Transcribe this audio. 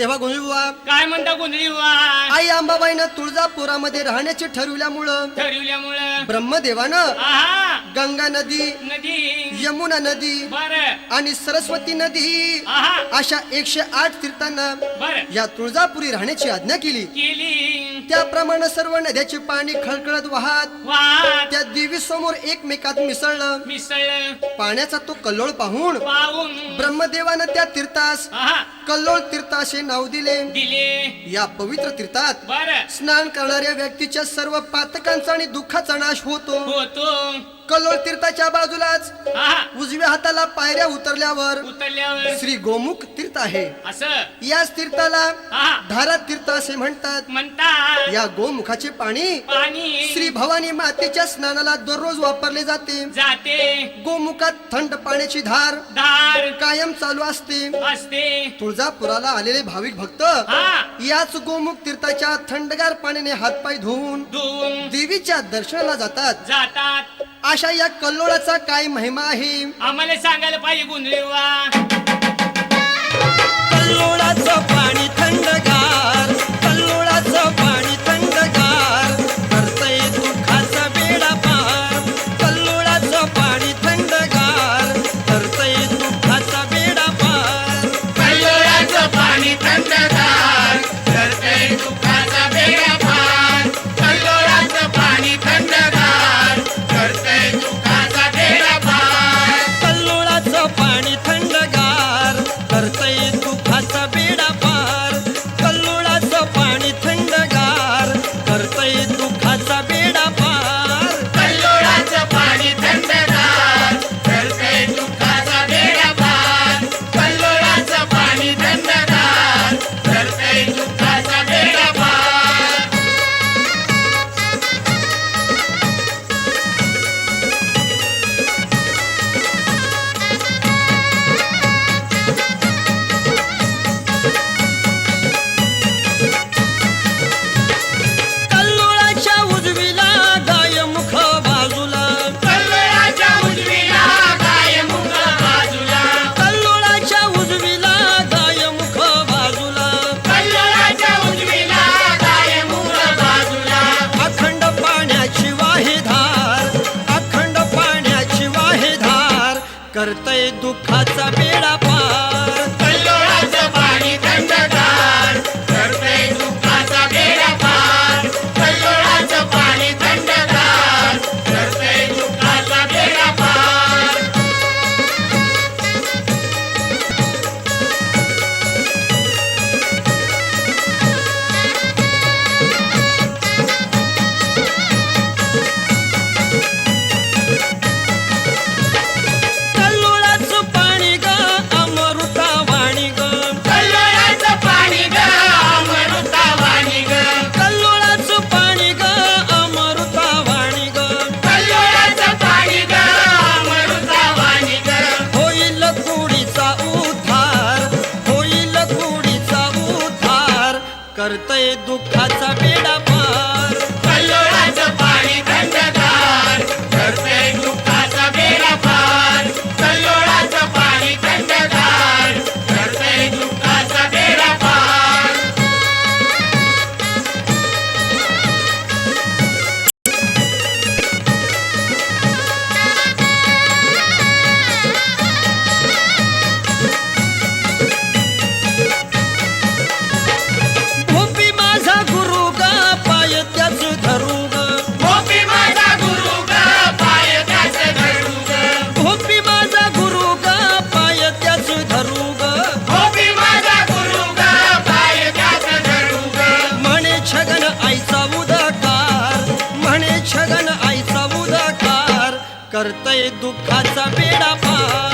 तेव्हा गोंधळबुवा काय म्हणता गोंधळी वा आई अंबाबाईनं तुळजापुरामध्ये राहण्याचे ठरविल्यामुळं ठरवल्यामुळं. ब्रह्मदेवानं आहा. गंगा नदी नदी. यमुना नदी बर. आणि सरस्वती नदी आहा. अशा एकशे आठ तीर्थांना बर. या तुळजापुरी राहण्याची आज्ञा केली. केली. त्याप्रमाणे सर्व नद्याचे पाणी खळखळत वाहत त्या देवी समोर एकमेकात मिसळलं. मिसळ पाण्याचा तो कल्लोळ पाहून पाहून. ब्रह्मदेवानं त्या तीर्थास कल्लोळ तीर्थ असे नाव दिले. दिले. या पवित्र तीर्थात स्नान करणाऱ्या व्यक्तीच्या सर्व पातकांचा आणि दुःखाचा नाश होतो. होतो. कल्लोळ तीर्थाच्या बाजूलाच आहा. उजव्या हाताला पायऱ्या उतरल्यावर उतरल्यावर. श्री गोमुख तीर्थ आहे. असं. याच तीर्थाला आहा. धारा तीर्थ असे म्हणतात. म्हणतात. या गोमुखाचे पाणी पाणी. श्री भवानी मातेच्या स्नानाला दररोज वापरले जाते. जाते. गोमुखात थंड पाण्याची धार दार कायम चालू असते. असते. तुळजापुराला आलेले भाविक भक्त हा. याच गोमुख तीर्थाच्या थंडगार पाण्याने हातपाय धुवून धुवून देवीच्या दर्शनाला जातात. जातात. अशा या कल्लोळाचा काय महिमा आहे? आम्हाला सांगायला पाहिजे गोंधळी वा कल्लोळाचं पाणी थंडगार. करतय दुःखाचा बेडा पार. कल्लोळाचं पाणी थंड करतय दुःखाचा बेडा पार.